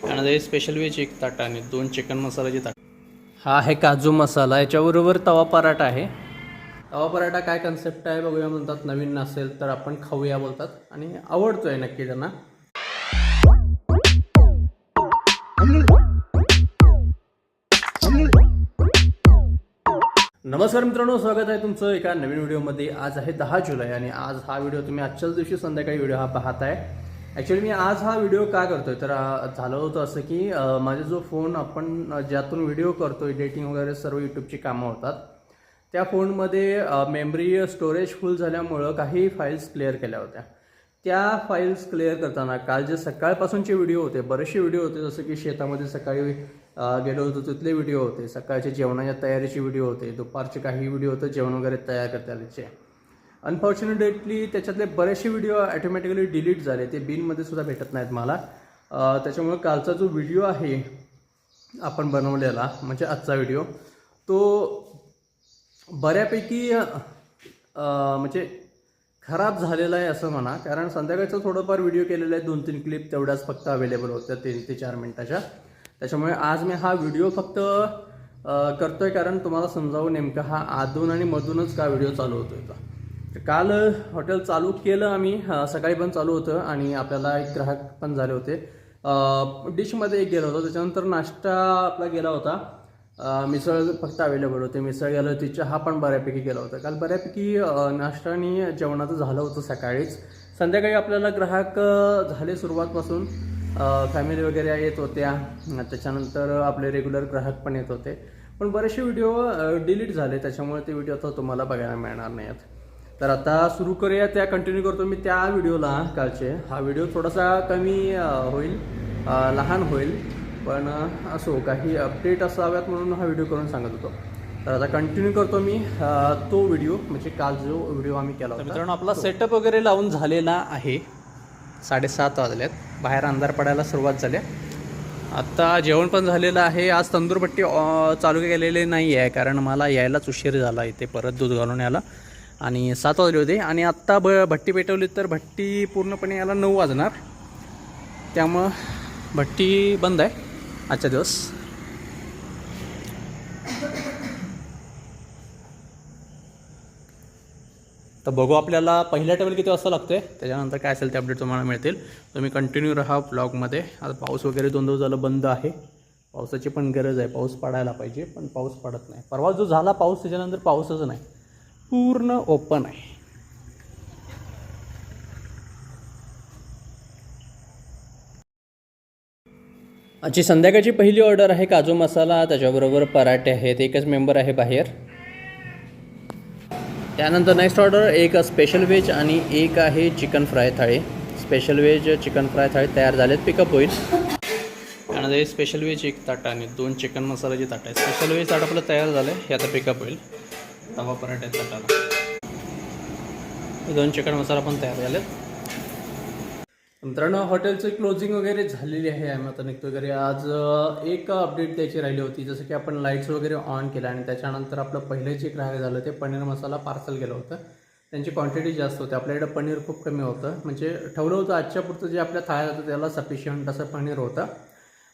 त्यानंतर special veg एक ताट आणि दोन चिकन मसाल्याचे ताट. हा आहे काजू मसाला. याच्याबरोबर तवा पराठा आहे. तवा पराठा काय कन्सेप्ट आहे बघूया म्हणतात. नवीन नसेल तर आपण खाऊया बोलतात. आणि आवडतोय नक्की त्यांना. नमस्कार मित्रांनो स्वागत आहे तुमचं एका नवीन व्हिडिओमध्ये आज आहे दहा जुलै आणि आज हा व्हिडिओ तुम्ही आजच्याच दिवशी संध्याकाळी व्हिडिओ हा पाहताय. ॲक्च्युली मी आज हा व्हिडिओ का करतोय? तर झालं होतं असं की माझा जो फोन आपण ज्यातून व्हिडिओ करतो एडिटिंग वगैरे सर्व यूट्यूबची कामं होतात त्या फोनमध्ये मेमरी स्टोरेज फुल झाल्यामुळं काही फाईल्स क्लिअर केल्या होत्या. त्या फाईल्स क्लिअर करताना काल जे सकाळपासूनचे व्हिडिओ होते बरेचसे व्हिडिओ होते जसं की शेतामध्ये सकाळी गेलो होतो तिथले व्हिडिओ होते सकाळच्या जेवणाच्या तयारीचे व्हिडिओ होते दुपारचे काही व्हिडिओ होते जेवण वगैरे तयार करता आल्याचे अनफॉर्च्युनेटली त्याच्यातले बरेचसे व्हिडिओ ॲटोमॅटिकली डिलीट झाले. ते बिनमध्ये सुद्धा भेटत नाहीत मला. त्याच्यामुळे कालचा जो व्हिडिओ आहे आपण बनवलेला म्हणजे आजचा व्हिडिओ तो बऱ्यापैकी म्हणजे खराब झालेला आहे असं म्हणा. कारण संध्याकाळचं थोडंफार व्हिडिओ केलेला आहे दोन तीन क्लिप तेवढ्याच फक्त अवेलेबल होत्या तीन ते चार मिनटाच्या. त्याच्यामुळे आज मी हा व्हिडिओ फक्त करतो करतोय कारण तुम्हाला समजावं नेमकं हा आधून आणि मधूनच का व्हिडिओ चालू होतोय का काल हॉटेल चालू केलं आम्ही सकाळी पण चालू होतं आणि आपल्याला एक ग्राहक पण झाले होते. डिशमध्ये एक गेला होता त्याच्यानंतर नाश्ता आपला गेला होता. मिसळ फक्त अवेलेबल होते. मिसळ गेलं होती चहा पण बऱ्यापैकी गेला होता. काल बऱ्यापैकी नाश्ता आणि जेवणाचं झालं होतं सकाळीच. संध्याकाळी आपल्याला ग्राहक झाले सुरुवातपासून. फॅमिली वगैरे येत होत्या. त्याच्यानंतर आपले रेग्युलर ग्राहक पण येत होते. पण बरेचसे व्हिडिओ डिलीट झाले. त्याच्यामुळे ते व्हिडिओ आता तुम्हाला बघायला मिळणार नाहीत. तर आता सुरू करूया त्या कंटिन्यू करतो मी त्या व्हिडिओला कालचे. हा व्हिडिओ थोडासा कमी होईल लहान होईल पण असो काही अपडेट असाव्यात म्हणून हा व्हिडिओ करून सांगत होतो. तर आता कंटिन्यू करतो मी तो व्हिडिओ म्हणजे काल जो व्हिडिओ आम्ही केला होता. मित्रांनो आपला सेटअप वगैरे लावून झालेला आहे. साडेसात वाजल्यात बाहेर अंधार पडायला सुरुवात झाली. आत्ता जेवण पण झालेलं आहे. आज तंदूरपट्टी चालू केलेली नाही आहे कारण मला यायलाच उशीर झाला इथे. परत दूध घालून यायला. आणि सात वाजले होते. आणि आत्ता ब भट्टी पेटवली तर भट्टी पूर्णपणे याला नऊ वाजणार. त्यामुळं भट्टी बंद आहे. आजचा दिवस. तर बघू आपल्याला पहिल्या टेबल किती वाजता लागते त्याच्यानंतर काय असेल ते अपडेट तुम्हाला मिळतील. तुम्ही कंटिन्यू राहा ब्लॉगमध्ये आता पाऊस वगैरे दोन दिवस झालं बंद आहे. पावसाची पण गरज आहे. पाऊस पडायला पाहिजे पण पाऊस पडत नाही. परवा जो झाला पाऊस त्याच्यानंतर पाऊसच नाही. पूर्ण ओपन आहे. आजची संध्याकाळची पहिली ऑर्डर आहे काजू मसाला त्याच्याबरोबर पराठे आहेत एकच मेंबर आहे बाहेर. त्यानंतर नेक्स्ट ऑर्डर एक स्पेशल व्हेज आणि एक आहे चिकन फ्राय थाळी. स्पेशल व्हेज चिकन फ्राय थाळी तयार झालेत पिकअप होईल. त्यानंतर हे स्पेशल व्हेज एक ताट आणि दोन चिकन मसाल्याची ताट आहे स्पेशल व्हेज ताट आपलं तयार झालं आहे हे आता पिकअप होईल. तवा पराठे तटाला दोन चिकन मसाला पण तयार झालेत. मित्रांनो हॉटेलचं क्लोजिंग वगैरे झालेली आहे. आम्ही आता निघतो वगैरे आज एक अपडेट द्यायची राहिली होती. जसं की आपण लाईट्स वगैरे ऑन केलं आणि त्याच्यानंतर आपलं पहिलं जे ग्राहक झालं ते पनीर मसाला पार्सल केलं होतं. त्यांची क्वांटिटी जास्त होती. आपल्याकडे पनीर खूप कमी होतं. म्हणजे ठेवलं होतं आजच्या पुरतं जे आपल्या थाळ्या होतं त्याला सफिशियंट असं पनीर होतं.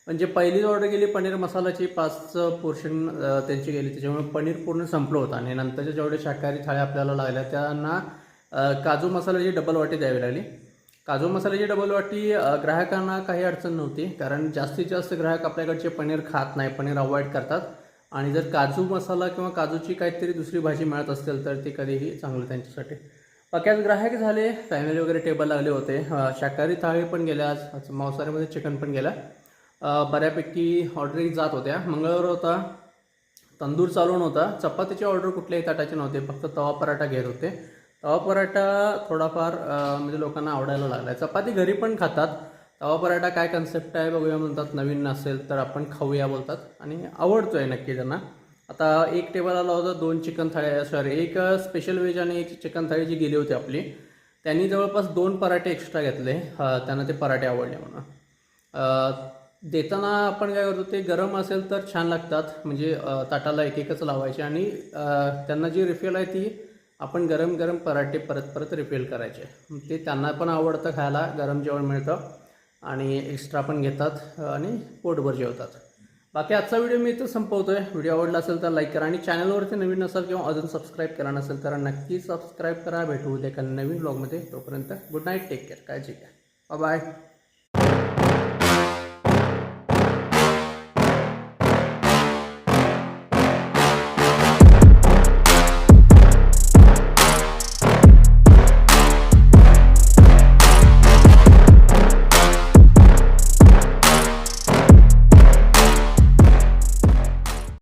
म्हणजे पहिलीच ऑर्डर गेली पनीर मसाल्याची पाच पोर्शन त्यांची गेली. त्याच्यामुळे पनीर पूर्ण संपलं होतं. आणि नंतरच्या जेवढे शाकाहारी थाळ्या आपल्याला लागल्या त्यांना काजू मसाल्याची डबल वाटी द्यावी लागली. काजू मसाल्याची डबल वाटी ग्राहकांना काही अडचण नव्हती. कारण जास्तीत जास्त ग्राहक आपल्याकडचे पनीर खात नाही पनीर अवॉइड करतात. आणि जर काजू मसाला किंवा काजूची काहीतरी दुसरी भाजी मिळत असेल तर ती कधीही चांगलं त्यांच्यासाठी. बाकी आज ग्राहक झाले फॅमिली वगैरे टेबल लागले होते. शाकाहारी थाळी पण गेल्या आज. मांसाहारीमध्ये चिकन पण गेल्या. बऱ्यापैकी ऑर्डरिंग जात होत्या. मंगळवार होता तंदूर चालून होता. चपातीची ऑर्डर कुठल्याही ताटाची नव्हते फक्त तवा पराठा घेत होते. तवा पराठा थोडाफार म्हणजे लोकांना आवडायला लागला आहे चपाती घरी पण खातात. तवा पराठा काय कन्सेप्ट आहे बघूया म्हणतात नवीन नसेल तर आपण खाऊया बोलतात. आणि आवडतो आहे नक्की त्यांना. आता एक टेबल आला होता दोन चिकन थाळी सॉरी एक स्पेशल व्हेज आणि एक चिकन थाळी जी गेली होती आपली. त्यांनी जवळपास दोन पराठे एक्स्ट्रा घेतले. त्यांना ते पराठे आवडले म्हणून. देताना आपण काय करतो ते गरम असेल तर छान लागतात. म्हणजे ताटाला एक एकच लावायचे आणि त्यांना जी रिफिल आहे ती आपण गरम गरम पराठे परत परत रिफिल करायचे. ते त्यांना पण आवडतं खायला गरम जेवण मिळतं आणि एक्स्ट्रा पण घेतात आणि पोटभर जेवतात. बाकी आजचा व्हिडिओ मी इथं आहे व्हिडिओ आवडला असेल तर लाईक करा आणि चॅनलवरती नवीन नसाल किंवा अजून सबस्क्राईब केला नसेल तर नक्की सबस्क्राईब करा. भेटू उद्या नवीन ब्लॉगमध्ये तोपर्यंत गुड नाईट टेक केअर काळजी घ्या. बाय